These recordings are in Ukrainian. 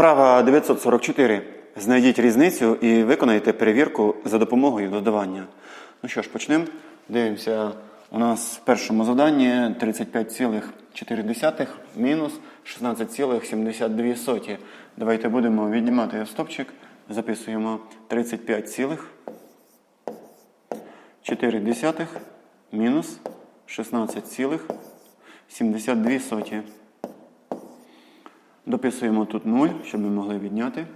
Вправа 944. Знайдіть різницю і виконайте перевірку за допомогою додавання. Ну що ж, почнемо. Дивимося. У нас в першому завданні 35,4 мінус 16,72. Давайте будемо віднімати стопчик. Записуємо 35,4 мінус 16,72. Дописуємо тут 0, щоб ми могли відняти.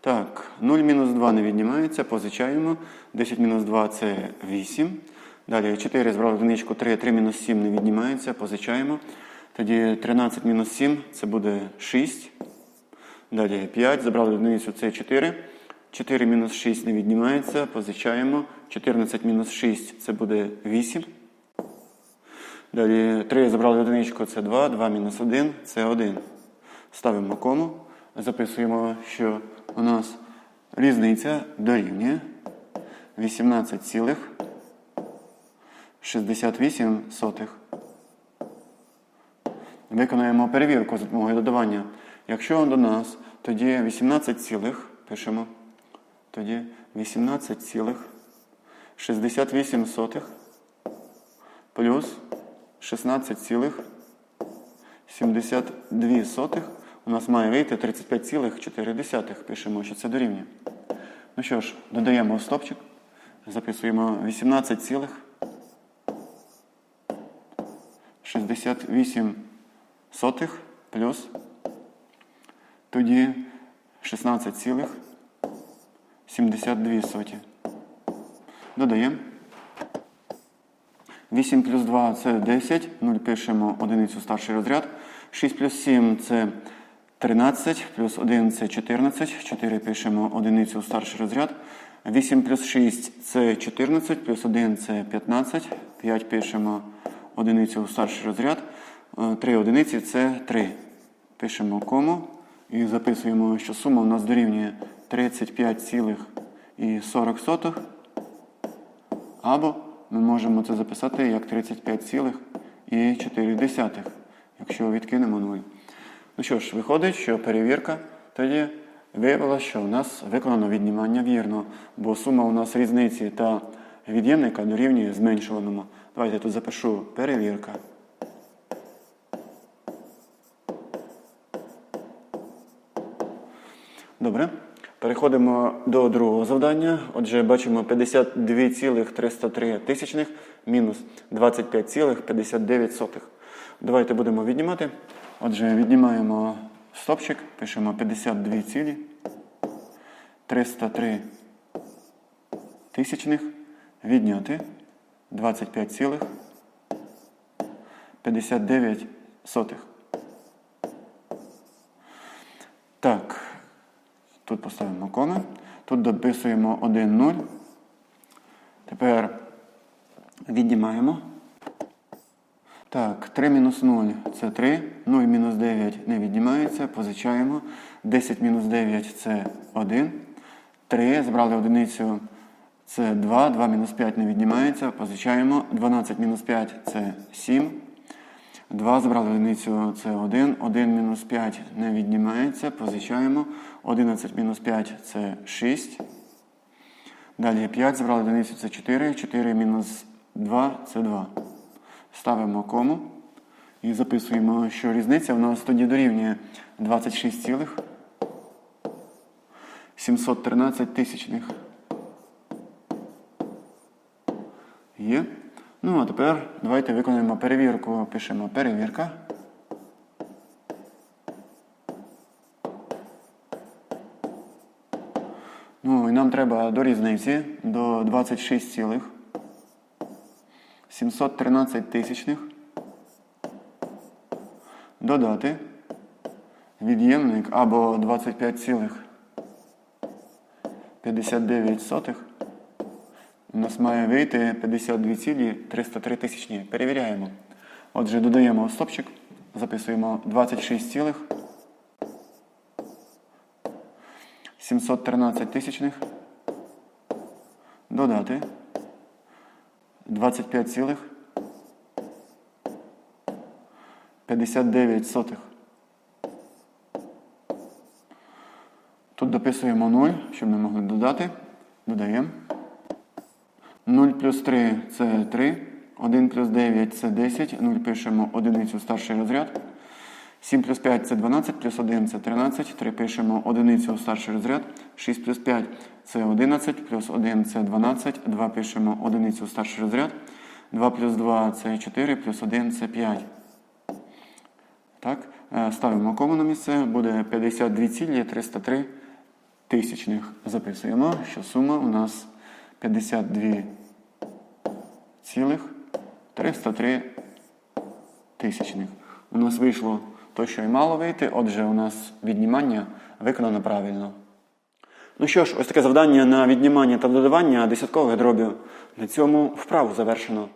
Так, 0 мінус 2 не віднімається, позичаємо. 10 мінус 2 це 8. Далі 4 збрали одиничку, 3, 3 мінус 7 не віднімається, позичаємо. Тоді 13 мінус 7 це буде 6. Далі 5, забрали одиницю, це 4. 4 мінус 6 не віднімається, позичаємо. 14 мінус 6 це буде 8. Далі 3 забрали одиничку, це 2, 2 мінус 1 це 1. Ставимо кому. Записуємо, що у нас різниця дорівнює 18,68. Виконаємо перевірку за допомогою додавання. Якщо до нас, тоді 18, цілих, пишемо, тоді 18,68 плюс 16,72 у нас має вийти 35,4. Пишемо, що це дорівнює. Ну що ж, додаємо стопчик. Записуємо 18,68 плюс тоді 16,72. Додаємо. 8 плюс 2 це 10. 0 пишемо одиницю старший розряд. 6 плюс 7 це 13, плюс 1 це 14. 4 пишемо одиницю старший розряд. 8 плюс 6 це 14, плюс 1 це 15. 5 пишемо одиницю старший розряд. 3 одиниці це 3. Пишемо кому і записуємо, що сума у нас дорівнює 35,40. Або ми можемо це записати як 35,4, якщо відкинемо 0. Ну що ж, виходить, що перевірка тоді виявила, що у нас виконано віднімання вірно, бо сума у нас різниці та від'ємника дорівнює зменшуваному. Давайте я тут запишу перевірка. Добре. Переходимо до другого завдання. Отже, бачимо 52,303 тисячних мінус 25,59. Давайте будемо віднімати. Отже, віднімаємо стопчик, пишемо 52,303 тисячних. Відняти 25,59. Так. Тут поставимо коми. Тут дописуємо 1, 0. Тепер віднімаємо. Так, 3 мінус 0 це 3. 0 мінус 9 не віднімається. Позичаємо. 10 мінус 9 це 1. 3. Збрали одиницю. Це 2. 2 мінус 5 не віднімається. Позичаємо. 12 мінус 5 це 7. 2 збрали одиницю це 1. 1 мінус 5 не віднімається. Позичаємо. 11 мінус 5 це 6. Далі 5 збрали одиницю це 4. 4 мінус 2 це 2. Ставимо кому. І записуємо, що різниця в нас тоді дорівнює 26,713 тисячних. Є. Ну, а тепер давайте виконаємо перевірку. Пишемо перевірка. Ну, і нам треба до різниці до 26,713 тисячних. Додати від'ємник або 25,59. У нас має вийти 52,303 тисячні. Перевіряємо. Отже, додаємо стопчик, записуємо 26, 713 тисячних. Додати 25,59. Тут дописуємо 0, щоб ми могли додати. Додаємо. 0 плюс 3 це 3. 1 плюс 9 це 10. 0 пишемо одиницю старший розряд. 7 плюс 5 це 12, плюс 1 це 13. 3 пишемо одиницю старший розряд. 6 плюс 5 це 11, плюс 1 це 12. 2 пишемо одиницю старший розряд. 2 плюс 2 це 4, плюс 1 це 5. Так, е, ставимо кому на місце, буде 52,303 тисячних. Записуємо, що сума у нас 52 цілих 303 тисячних. У нас вийшло то, що й мало вийти, отже, у нас віднімання виконано правильно. Ну що ж, ось таке завдання на віднімання та додавання десяткових дробів. На цьому вправу завершено.